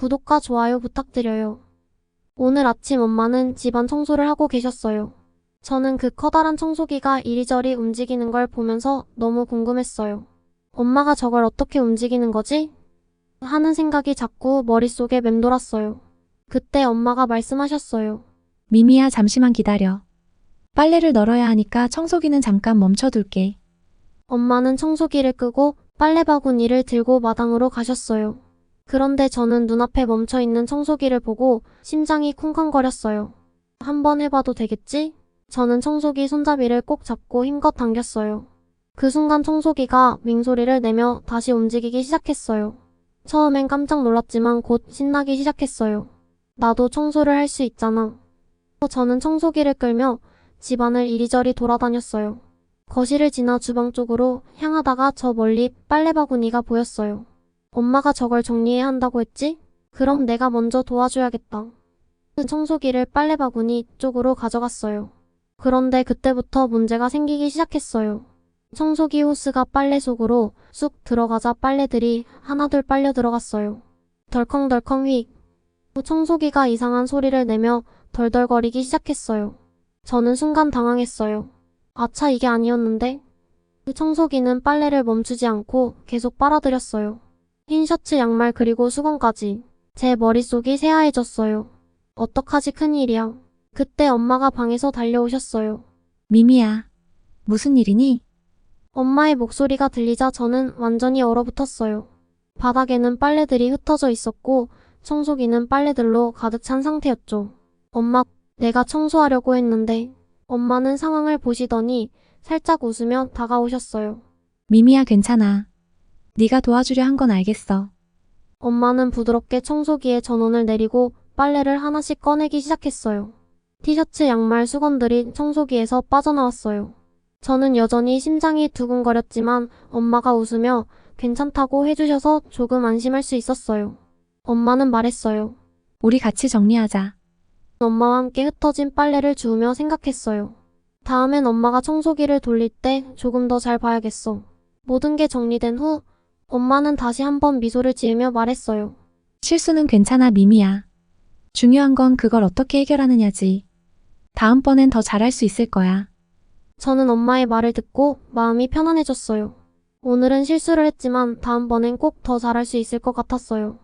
구독과 좋아요 부탁드려요. 오늘 아침 엄마는 집안 청소를 하고 계셨어요. 저는 그 커다란 청소기가 이리저리 움직이는 걸 보면서 너무 궁금했어요. 엄마가 저걸 어떻게 움직이는 거지? 하는 생각이 자꾸 머릿속에 맴돌았어요. 그때 엄마가 말씀하셨어요. 미미야, 잠시만 기다려. 빨래를 널어야 하니까 청소기는 잠깐 멈춰둘게. 엄마는 청소기를 끄고 빨래 바구니를 들고 마당으로 가셨어요. 그런데 저는 눈앞에 멈춰 있는 청소기를 보고 심장이 쿵쾅거렸어요. 한번 해봐도 되겠지? 저는 청소기 손잡이를 꼭 잡고 힘껏 당겼어요. 그 순간 청소기가 윙소리를 내며 다시 움직이기 시작했어요. 처음엔 깜짝 놀랐지만 곧 신나기 시작했어요. 나도 청소를 할 수 있잖아. 저는 청소기를 끌며 집안을 이리저리 돌아다녔어요. 거실을 지나 주방 쪽으로 향하다가 저 멀리 빨래 바구니가 보였어요. 엄마가 저걸 정리해야 한다고 했지? 그럼 내가 먼저 도와줘야겠다. 그 청소기를 빨래 바구니 쪽으로 가져갔어요. 그런데 그때부터 문제가 생기기 시작했어요. 청소기 호스가 빨래 속으로 쑥 들어가자 빨래들이 하나둘 빨려 들어갔어요. 덜컹덜컹 휙. 청소기가 이상한 소리를 내며 덜덜거리기 시작했어요. 저는 순간 당황했어요. 아차 이게 아니었는데? 그 청소기는 빨래를 멈추지 않고 계속 빨아들였어요. 흰 셔츠 양말 그리고 수건까지. 제 머릿속이 새하얘졌어요. 어떡하지 큰일이야. 그때 엄마가 방에서 달려오셨어요. 미미야, 무슨 일이니? 엄마의 목소리가 들리자 저는 완전히 얼어붙었어요. 바닥에는 빨래들이 흩어져 있었고 청소기는 빨래들로 가득 찬 상태였죠. 엄마, 내가 청소하려고 했는데 엄마는 상황을 보시더니 살짝 웃으며 다가오셨어요. 미미야, 괜찮아. 네가 도와주려 한 건 알겠어. 엄마는 부드럽게 청소기에 전원을 내리고 빨래를 하나씩 꺼내기 시작했어요. 티셔츠, 양말, 수건들이 청소기에서 빠져나왔어요. 저는 여전히 심장이 두근거렸지만 엄마가 웃으며 괜찮다고 해주셔서 조금 안심할 수 있었어요. 엄마는 말했어요. 우리 같이 정리하자. 엄마와 함께 흩어진 빨래를 주우며 생각했어요. 다음엔 엄마가 청소기를 돌릴 때 조금 더 잘 봐야겠어. 모든 게 정리된 후 엄마는 다시 한번 미소를 지으며 말했어요. 실수는 괜찮아, 미미야. 중요한 건 그걸 어떻게 해결하느냐지. 다음번엔 더 잘할 수 있을 거야. 저는 엄마의 말을 듣고 마음이 편안해졌어요. 오늘은 실수를 했지만 다음번엔 꼭 더 잘할 수 있을 것 같았어요.